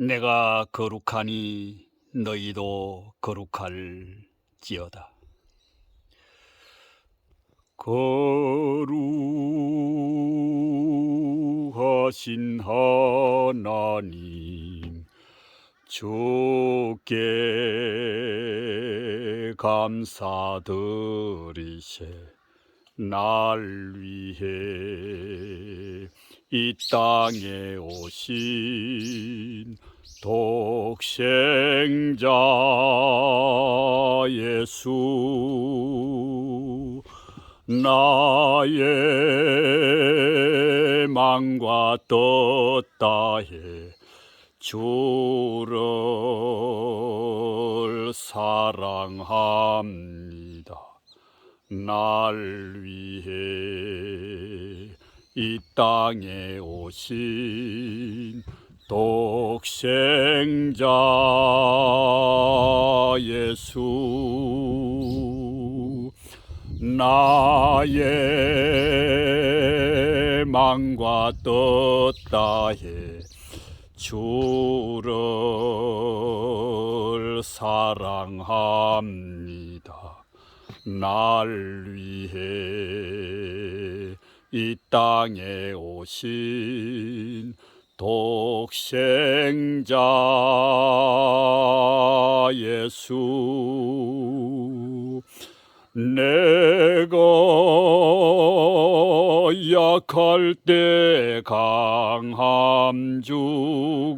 내가 거룩하니 너희도 거룩할지어다. 거룩하신 하나님 주께 감사드리세 날 위해 이 땅에 오신 독생자 예수 나의 망과 떴다해 주를 사랑합니다. 날 위해 이 땅에 오신 독생자 예수 나의 망과 떴다해 주를 사랑합니다. 날 위해 이 땅에 오신 독생자 예수 내가 약할 때 강함 주고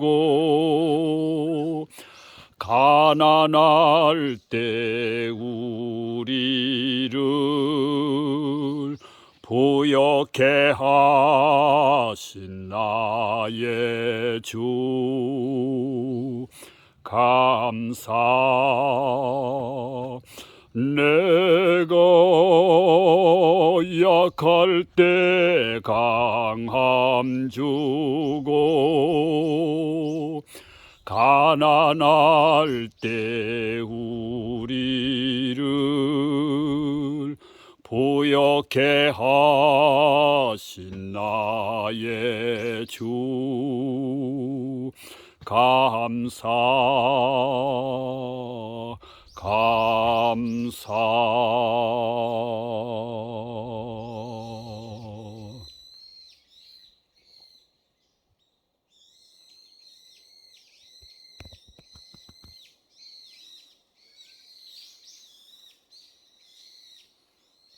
가난할 때 우리를 부욕해 하신 나의 주 감사. 내가 약할 때 강함 주고 가난할 때 우리를 부욕해 하신 나의 주? 감사 감사